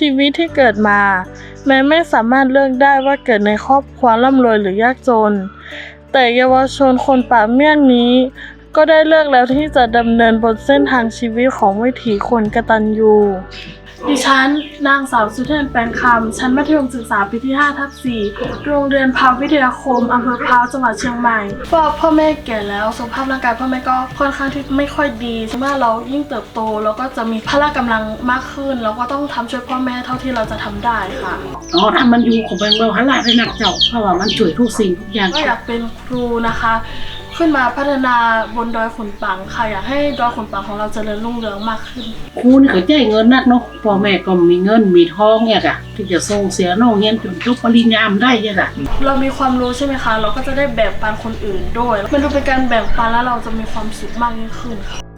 ชีวิตที่เกิดมา แม้ไม่สามารถเลือกได้ว่าเกิดในครอบครัวร่ำรวยหรือยากจน แต่เยาวชนคนป่าเมี่ยงนี้ ก็ได้เลือกแล้วที่จะดำเนินบนเส้นทางชีวิตของวิถีคนกตัญญู ดิฉัน นางสาวสุเทนแปลงคำ ชั้นมัธยมศึกษาปีที่ 5 ทับ 4 โรงเรียนพาววิทยาคมอำเภอพร้าวจังหวัดเชียงใหม่เพราะพ่อแม่แก่แล้วสุขภาพร่างกายพ่อแม่ก็ค่อนข้างที่ไม่ค่อยดีเมื่อเรายิ่งเติบโตเราก็จะมีพละกำลังมากขึ้น เราก็ต้องทำช่วยพ่อแม่เท่าที่เราจะทำได้ค่ะอ๋อถ้ามันอยู่ของเป็นเบลฮาลาได้หนักเจ้าเพราะว่ามันช่วยทุกสิ่งทุกอย่างก็อยากเป็นครูนะคะ ขึ้นมาพัฒนาบนดอยขุนปังค่ะอยากให้ดอยขุนปังของเราเจริญรุ่งเรืองมากขึ้นครูนี่เขาใจายเงินนักเนาะพ่อแม่ก็มีเงินมีทองเนี่ยค่ะที่จะส่งเสียน้องเรียนจนจบปริญญามได้เนี่ยค่ะเรามีความรู้ใช่ไหมคะ เราก็จะได้แบ่งปันคนอื่นด้วยมันดูเป็นการแบ่งปันแล้วเราจะมีความสุขมากยิ่งขึ้นค่ะ